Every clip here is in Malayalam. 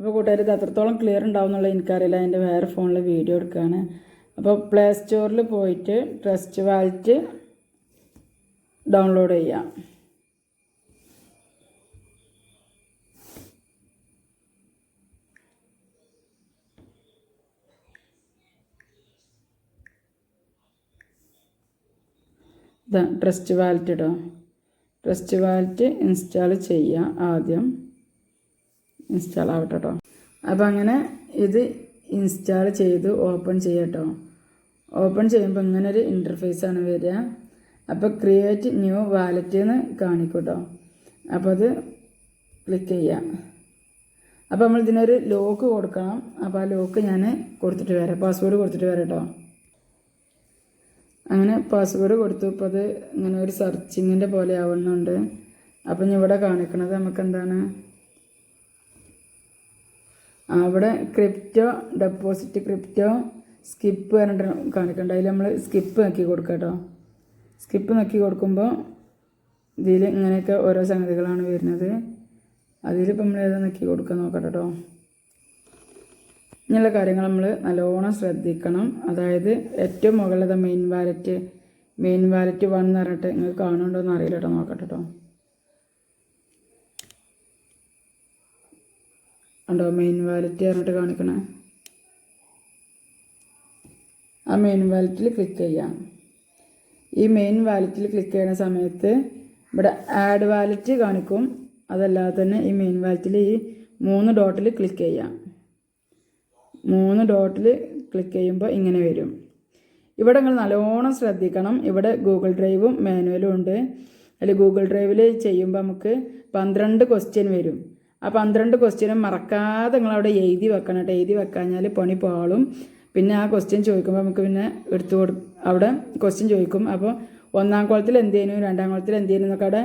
അപ്പോൾ കൂട്ടുകാർ ഇത് അത്രത്തോളം ക്ലിയർ ഉണ്ടാവും എന്നുള്ളത് എനിക്കറിയില്ല. എന്റെ വേറെ ഫോണിൽ വീഡിയോ എടുക്കുകയാണ് അപ്പോൾ പ്ലേ സ്റ്റോറിൽ പോയിട്ട് ട്രസ്റ്റ് വാലറ്റ് ഡൗൺലോഡ് ചെയ്യാം. ട്രസ്റ്റ് വാലറ്റ് ഇടാം. ട്രസ്റ്റ് വാലറ്റ് ഇൻസ്റ്റാൾ ചെയ്യുക ആദ്യം. ഇൻസ്റ്റാൾ ആവട്ടെ കേട്ടോ അപ്പോൾ അങ്ങനെ ഇത് ഇൻസ്റ്റാൾ ചെയ്ത് ഓപ്പൺ ചെയ്യട്ടോ. ഓപ്പൺ ചെയ്യുമ്പോൾ ഇങ്ങനെ ഒരു ഇന്റർഫേസ് ആണ് വരിക. അപ്പോൾ ക്രിയേറ്റ് ന്യൂ വാലറ്റ് എന്ന് കാണിക്കും അപ്പോൾ അത് ക്ലിക്ക് ചെയ്യാം. അപ്പോൾ നമ്മൾ ഇതിനൊരു ലോക്ക് കൊടുക്കണം. അപ്പോൾ ആ ലോക്ക് ഞാൻ കൊടുത്തിട്ട് വരാം. പാസ്വേഡ് കൊടുത്തിട്ട് വരാം കേട്ടോ അങ്ങനെ പാസ്വേഡ് കൊടുത്തു. ഇപ്പോൾ അത് ഇങ്ങനെ ഒരു സെർച്ചിങ്ങിന്റെ പോലെ ആവുന്നുണ്ട്. അപ്പം ഇവിടെ കാണിക്കുന്നത് നമുക്ക് എന്താണ് അവിടെ ക്രിപ്റ്റോ ഡെപ്പോസിറ്റ് ക്രിപ്റ്റോ സ്കിപ്പ് പറഞ്ഞിട്ട് കാണിക്കണ്ട. അതിൽ നമ്മൾ സ്കിപ്പ് നോക്കി കൊടുക്കാം കേട്ടോ സ്കിപ്പ് നോക്കി കൊടുക്കുമ്പോൾ ഇതിൽ ഇങ്ങനെയൊക്കെ ഓരോ സംഗതികളാണ് വരുന്നത്. അതിലിപ്പോൾ നമ്മൾ ഏതാ നോക്കി കൊടുക്കാൻ നോക്കട്ടെ കേട്ടോ ഇങ്ങനെയുള്ള കാര്യങ്ങൾ നമ്മൾ നല്ലോണം ശ്രദ്ധിക്കണം. അതായത് ഏറ്റവും മുകളിലത്തെ main wallet main wallet one എന്ന് പറഞ്ഞിട്ട് നിങ്ങൾക്ക് കാണുന്നുണ്ടോ എന്ന് അറിയില്ല കേട്ടോ നോക്കട്ടെ കേട്ടോ ഉണ്ടോ മെയിൻ വാലറ്റ് പറഞ്ഞിട്ട് കാണിക്കണേ. ആ മെയിൻ വാലറ്റിൽ ക്ലിക്ക് ചെയ്യാം. ഈ മെയിൻ വാലറ്റിൽ ക്ലിക്ക് ചെയ്യുന്ന സമയത്ത് ഇവിടെ ആഡ് വാലറ്റ് കാണിക്കും. അതല്ലാതെ തന്നെ ഈ മെയിൻ വാലറ്റിൽ ഈ മൂന്ന് ഡോട്ടിൽ ക്ലിക്ക് ചെയ്യാം. മൂന്ന് ഡോട്ടിൽ ക്ലിക്ക് ചെയ്യുമ്പോൾ ഇങ്ങനെ വരും. ഇവിടെ നിങ്ങൾ നല്ലോണം ശ്രദ്ധിക്കണം. ഇവിടെ ഗൂഗിൾ ഡ്രൈവും മാനുവലും ഉണ്ട്. അതിൽ ഗൂഗിൾ ഡ്രൈവിൽ ചെയ്യുമ്പോൾ നമുക്ക് പന്ത്രണ്ട് ക്വസ്റ്റ്യൻ വരും. ആ പന്ത്രണ്ട് ക്വസ്റ്റ്യനും മറക്കാതെ നിങ്ങളവിടെ എഴുതി വെക്കണം കേട്ടോ എഴുതി വെക്കാഞ്ഞാൽ പണി പാളും. പിന്നെ ആ ക്വസ്റ്റ്യൻ ചോദിക്കുമ്പോൾ നമുക്ക് പിന്നെ എടുത്തു കൊടു അവിടെ ക്വസ്റ്റ്യൻ ചോദിക്കും. അപ്പോൾ ഒന്നാം കുളത്തിൽ എന്ത് ചെയ്യുന്നു? രണ്ടാം കുളത്തിൽ എന്ത് ചെയ്യുന്നു? എന്നൊക്കെ അവിടെ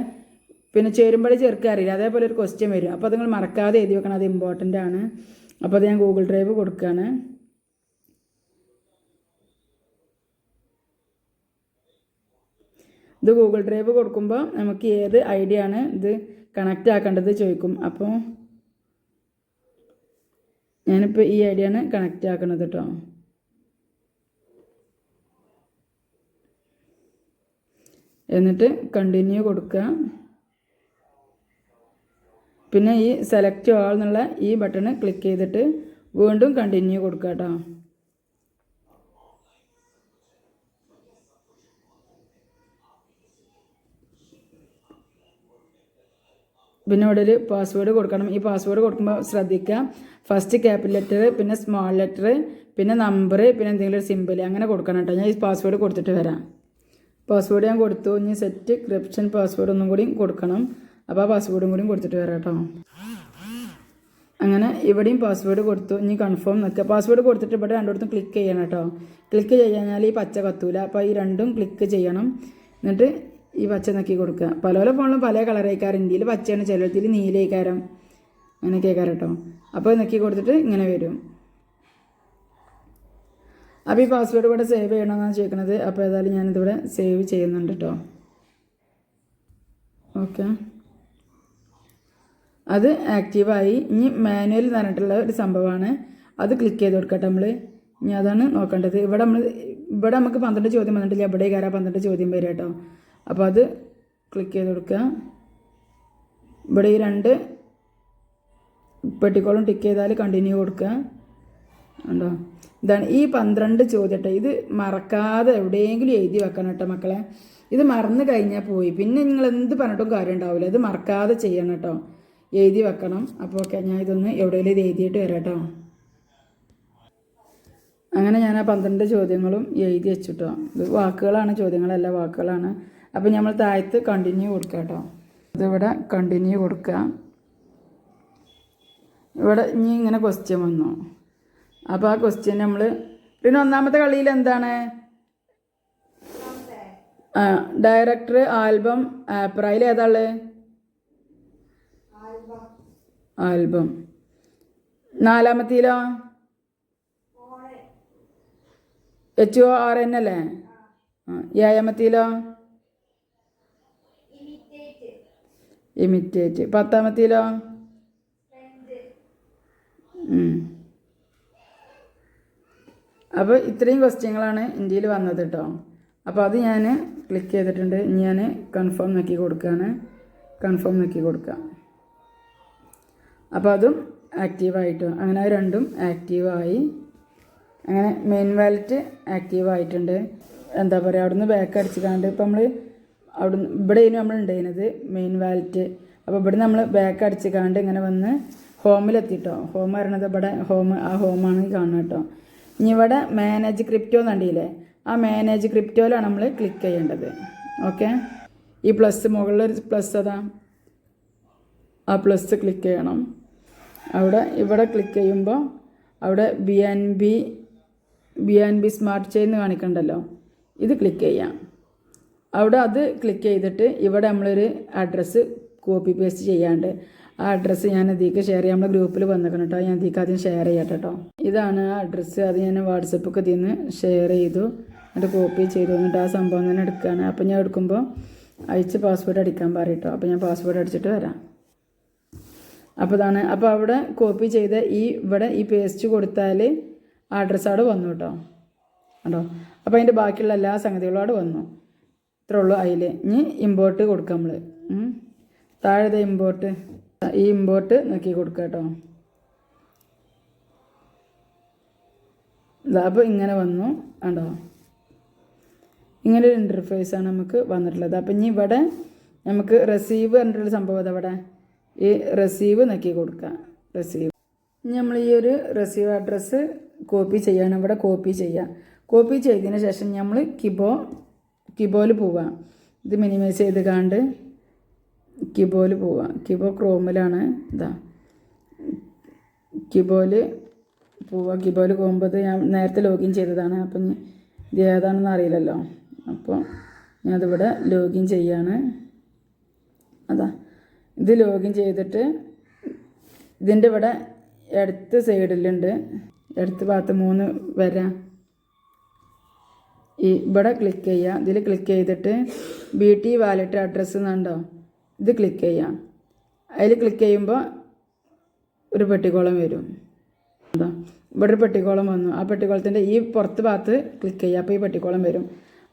പിന്നെ ചേരുമ്പോഴേ ചേർക്കാൻ അറിയില്ല. അതേപോലെ ഒരു ക്വസ്റ്റ്യൻ വരും. അപ്പോൾ നിങ്ങൾ മറക്കാതെ എഴുതി വെക്കണം. അത് ഇമ്പോർട്ടന്റ് ആണ്. അപ്പോൾ അത് ഞാൻ ഗൂഗിൾ ഡ്രൈവ് കൊടുക്കുകയാണ് ഇത് ഗൂഗിൾ ഡ്രൈവ് കൊടുക്കുമ്പോൾ നമുക്ക് ഏത് ഐഡിയ ആണ്? ഇത് കണക്റ്റ് ആക്കേണ്ടത് ചോദിക്കും. അപ്പോൾ ഞാനിപ്പോൾ ഈ ഐ ആണ് കണക്റ്റ് ആക്കുന്നത് കേട്ടോ എന്നിട്ട് കണ്ടിന്യൂ കൊടുക്കുക. പിന്നെ ഈ സെലക്ട് ആൾ എന്നുള്ള ഈ ബട്ടൺ ക്ലിക്ക് ചെയ്തിട്ട് വീണ്ടും കണ്ടിന്യൂ കൊടുക്കുക കേട്ടോ പിന്നെ ഇവിടെ ഒരു പാസ്വേഡ് കൊടുക്കണം. ഈ പാസ്വേഡ് കൊടുക്കുമ്പോൾ ശ്രദ്ധിക്കുക. ഫസ്റ്റ് ക്യാപിറ്റൽ ലെറ്റർ പിന്നെ സ്മോൾ ലെറ്റർ പിന്നെ നമ്പർ പിന്നെ എന്തെങ്കിലും ഒരു സിമ്പിൾ അങ്ങനെ കൊടുക്കണം കേട്ടോ. ഞാൻ ഈ പാസ്വേഡ് കൊടുത്തിട്ട് വരാം. പാസ്വേഡ് ഞാൻ കൊടുത്തു. ഇനി സെറ്റ് ക്രിപ്ഷൻ പാസ്വേഡ് ഒന്നും കൂടി കൊടുക്കണം. അപ്പോൾ ആ പാസ്വേഡും കൂടി കൊടുത്തിട്ട് വരാം കേട്ടോ. അങ്ങനെ ഇവിടെയും പാസ്വേഡ് കൊടുത്തു. ഇനി കൺഫേം നിൽക്കുക. പാസ്വേഡ് കൊടുത്തിട്ട് ഇവിടെ രണ്ടിടത്തും ക്ലിക്ക് ചെയ്യണം കേട്ടോ. ക്ലിക്ക് ചെയ്യാഞ്ഞാൽ ഈ പച്ച കത്തൂല. അപ്പോൾ ഈ രണ്ടും ക്ലിക്ക് ചെയ്യണം. എന്നിട്ട് ഈ പച്ച നക്കി കൊടുക്കുക. പല പല ഫോണിലും പല കളറേക്കാരം ഇന്ത്യയിൽ പച്ചയാണ് ചിലത്തിൽ നീലേക്കാരം അങ്ങനെ കേൾക്കാറ് കേട്ടോ. അപ്പോൾ നക്കി കൊടുത്തിട്ട് ഇങ്ങനെ വരും. അപ്പോൾ ഈ പാസ്വേഡ് കൂടെ സേവ് ചെയ്യണമെന്നാണ് ചോദിക്കുന്നത്. അപ്പോൾ ഏതായാലും ഞാനിതിവിടെ സേവ് ചെയ്യുന്നുണ്ട് കേട്ടോ. ഓക്കെ. അത് ആക്റ്റീവായി ഇനി മാനുവൽ എന്ന് പറഞ്ഞിട്ടുള്ള ഒരു സംഭവമാണ്. അത് ക്ലിക്ക് ചെയ്ത് കൊടുക്കട്ടെ നമ്മൾ ഇനി അതാണ് നോക്കേണ്ടത്. ഇവിടെ നമ്മൾ ഇവിടെ നമുക്ക് പന്ത്രണ്ട് ചോദ്യം വന്നിട്ടില്ല. ഇവിടെ കയറാൻ പന്ത്രണ്ട് ചോദ്യം വരും കേട്ടോ. അപ്പോൾ അത് ക്ലിക്ക് ചെയ്ത് കൊടുക്കുക. ഇവിടെ ഈ രണ്ട് പെട്ടിക്കോളും ടിക്ക് ചെയ്താൽ കണ്ടിന്യൂ കൊടുക്കുക. ഉണ്ടോ ഇതാണ് ഈ പന്ത്രണ്ട് ചോദ്യട്ടെ. ഇത് മറക്കാതെ എവിടെയെങ്കിലും എഴുതി വെക്കണം കേട്ടോ മക്കളെ. ഇത് മറന്നു കഴിഞ്ഞാൽ പോയി. പിന്നെ നിങ്ങൾ എന്ത് പറഞ്ഞിട്ടും കാര്യം ഉണ്ടാവില്ല ഇത് മറക്കാതെ ചെയ്യണം കേട്ടോ. എഴുതി വെക്കണം. അപ്പോൾ ഓക്കെ ഞാൻ ഇതൊന്ന് എവിടെയെങ്കിലും ഇത് എഴുതിയിട്ട് വരാം കേട്ടോ. അങ്ങനെ ഞാൻ ആ പന്ത്രണ്ട് ചോദ്യങ്ങളും എഴുതി വെച്ചിട്ടോ ഇത് വാക്കുകളാണ് ചോദ്യങ്ങളല്ല വാക്കുകളാണ്. അപ്പോൾ നമ്മൾ താഴത്ത് കണ്ടിന്യൂ കൊടുക്കുക കേട്ടോ. ഇതിവിടെ കണ്ടിന്യൂ കൊടുക്കുക. ഇവിടെ ഇനി ഇങ്ങനെ ക്വസ്റ്റ്യൻ വന്നു. അപ്പോൾ ആ ക്വസ്റ്റ്യൻ നമ്മൾ പിന്നെ ഒന്നാമത്തെ കളിയിൽ എന്താണ്? ഡയറക്ടർ ആൽബം ആപ്രായിൽ ഏതാൾ ആൽബം നാലാമത്തിലോ? എച്ച് ഒ ആർ എൻ അല്ലേ? ഏഴാമത്തിലോ ഇമിറ്റേറ്റ് പത്താമത്തിലോ അപ്പോൾ ഇത്രയും ക്വസ്റ്റ്യങ്ങളാണ് ഇന്ത്യയിൽ വന്നത് കേട്ടോ. അപ്പോൾ അത് ഞാൻ ക്ലിക്ക് ചെയ്തിട്ടുണ്ട്. ഇനി ഞാൻ കൺഫേം നോക്കി കൊടുക്കുകയാണ് കൺഫേം നോക്കി കൊടുക്കാം. അപ്പോൾ അതും ആക്റ്റീവായിട്ട് അങ്ങനെ രണ്ടും ആക്റ്റീവായി അങ്ങനെ മെയിൻ വാലറ്റ് ആക്റ്റീവ് ആയിട്ടുണ്ട്. എന്താ പറയുക അവിടുന്ന് ബാക്ക് അടിച്ച് കാണ്ട് ഇപ്പം നമ്മൾ അവിടുന്ന് ഇവിടെ ഇനി നമ്മൾ ഉണ്ടായിരുന്നത് മെയിൻ വാലറ്റ് അപ്പോൾ ഇവിടെ നമ്മൾ ബാക്ക് അടിച്ച് കാണ്ട് ഇങ്ങനെ വന്ന് ഹോമിലെത്തിട്ടോ ഹോം പറയണത് ഇവിടെ ഹോം ആ ഹോമാണ് കാണുക കേട്ടോ. ഇനി ഇവിടെ മാനേജ് ക്രിപ്റ്റോ കണ്ടില്ലേ? ആ മാനേജ് ക്രിപ്റ്റോയിലാണ് നമ്മൾ ക്ലിക്ക് ചെയ്യേണ്ടത്. ഓക്കെ ഈ പ്ലസ് മുകളിലൊരു പ്ലസ് അതാ. ആ പ്ലസ് ക്ലിക്ക് ചെയ്യണം. അവിടെ ഇവിടെ ക്ലിക്ക് ചെയ്യുമ്പോൾ അവിടെ B N B B N B smart chain കാണിക്കണ്ടല്ലോ. ഇത് ക്ലിക്ക് ചെയ്യാം. അവിടെ അത് ക്ലിക്ക് ചെയ്തിട്ട് ഇവിടെ നമ്മളൊരു അഡ്രസ്സ് കോപ്പി പേസ്റ്റ് ചെയ്യാണ്ട് ആ അഡ്രസ്സ് ഞാൻ ഇതിലേക്ക് ഷെയർ ചെയ്യാം. നമ്മുടെ ഗ്രൂപ്പിൽ വന്നേക്കണം കേട്ടോ ഞാൻ ഇതിലേക്ക് ആദ്യം ഷെയർ ചെയ്യട്ടെ കേട്ടോ ഇതാണ് ആ അഡ്രസ്സ് അത് ഞാൻ വാട്സപ്പൊക്കെ നിന്ന് ഷെയർ ചെയ്തു. എന്നിട്ട് കോപ്പി ചെയ്തു. എന്നിട്ട് ആ സംഭവം തന്നെ എടുക്കുകയാണ് അപ്പോൾ ഞാൻ എടുക്കുമ്പോൾ അയച്ച് പാസ്വേഡ് അടിക്കാൻ പറയട്ടോ അപ്പോൾ ഞാൻ പാസ്വേഡ് അടിച്ചിട്ട് വരാം. അപ്പോൾ ഇതാണ്. അപ്പോൾ അവിടെ കോപ്പി ചെയ്ത ഈ ഇവിടെ ഈ പേസ്റ്റ് കൊടുത്താൽ ആ അഡ്രസ്സ് അവിടെ വന്നു കേട്ടോ കണ്ടോ? അപ്പോൾ അതിന്റെ ബാക്കിയുള്ള എല്ലാ സംഗതികളും അവിടെ വന്നു. ഇത്രേ ഉള്ളൂ അതിൽ. ഇനി ഇമ്പോർട്ട് കൊടുക്കാം നമ്മൾ താഴെ ഇമ്പോർട്ട് ഈ ഇമ്പോർട്ട് നോക്കി കൊടുക്കുക കേട്ടോ. അപ്പോൾ ഇങ്ങനെ വന്നു. കണ്ടോ? ഇങ്ങനെ ഒരു ഇന്റർഫേസാണ് നമുക്ക് വന്നിട്ടുള്ളത്. അപ്പം ഇനി ഇവിടെ നമുക്ക് റെസീവ് പറഞ്ഞിട്ടുള്ള സംഭവം അതവിടെ ഈ റെസീവ് നോക്കി കൊടുക്കുക. റെസീവ് ഇനി നമ്മൾ ഈ ഒരു റെസീവ് അഡ്രസ്സ് കോപ്പി ചെയ്യണം. ഇവിടെ കോപ്പി ചെയ്യുക കോപ്പി ചെയ്തതിന് ശേഷം നമ്മൾ കിബോ കിബോയിൽ പോവാം. ഇത് മിനിമൈസ് ചെയ്ത് കാണ്ട് കിബോയിൽ പോവാം. കിബോ ക്രോമിലാണ് ഇതാ. കിബോയിൽ പോവാം. കിബോയിൽ പോകുമ്പോൾ ഞാൻ നേരത്തെ ലോഗിൻ ചെയ്തതാണ്. അപ്പം ഇത് ഏതാണെന്ന് അറിയില്ലല്ലോ. അപ്പോൾ ഞാനതിവിടെ ലോഗിൻ ചെയ്യാണ്. അതാ. ഇത് ലോഗിൻ ചെയ്തിട്ട് ഇതിന്റെ ഇവിടെ ഇടത്ത് സൈഡിലുണ്ട്. ഇടത്ത് ഭാഗത്ത് മൂന്ന് വരാം. ഇവിടെ ക്ലിക്ക് ചെയ്യുക ഇതിൽ ക്ലിക്ക് ചെയ്തിട്ട് ബി ടി വാലറ്റ് അഡ്രസ്സ് എന്നുണ്ടോ ഇത് ക്ലിക്ക് ചെയ്യാം. അതിൽ ക്ലിക്ക് ചെയ്യുമ്പോൾ ഒരു പെട്ടിക്കോളം വരും. എന്താ ഇവിടെ ഒരു പെട്ടിക്കോളം വന്നു. ആ പെട്ടിക്കോളത്തിന്റെ ഈ പുറത്ത് ഭാഗത്ത് ക്ലിക്ക് ചെയ്യുക അപ്പോൾ ഈ പെട്ടിക്കോളം വരും.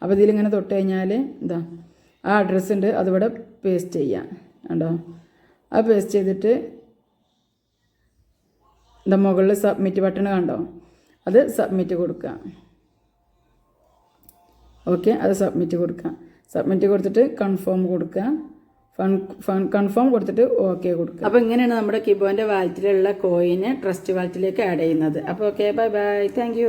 അപ്പോൾ ഇതിലിങ്ങനെ തൊട്ട് കഴിഞ്ഞാൽ എന്താ ആ അഡ്രസ്സ് ഉണ്ട്. അതിവിടെ പേസ്റ്റ് ചെയ്യാം. ഉണ്ടോ ആ പേസ്റ്റ് ചെയ്തിട്ട് എന്താ മുകളിൽ സബ്മിറ്റ് ബട്ടൺ കണ്ടോ? അത് സബ്മിറ്റ് കൊടുക്കുക ഓക്കെ അത് സബ്മിറ്റ് കൊടുക്കുക. സബ്മിറ്റ് കൊടുത്തിട്ട് കൺഫേം കൊടുക്കുക. കൺഫേം കൊടുത്തിട്ട് ഓക്കെ കൊടുക്കുക. അപ്പോൾ ഇങ്ങനെയാണ് നമ്മുടെ കിബോന്റെ വാലറ്റിലുള്ള കോയിന് ട്രസ്റ്റ് വാലറ്റിലേക്ക് ആഡ് ചെയ്യുന്നത്. അപ്പോൾ ഓക്കെ ബൈ ബൈ താങ്ക്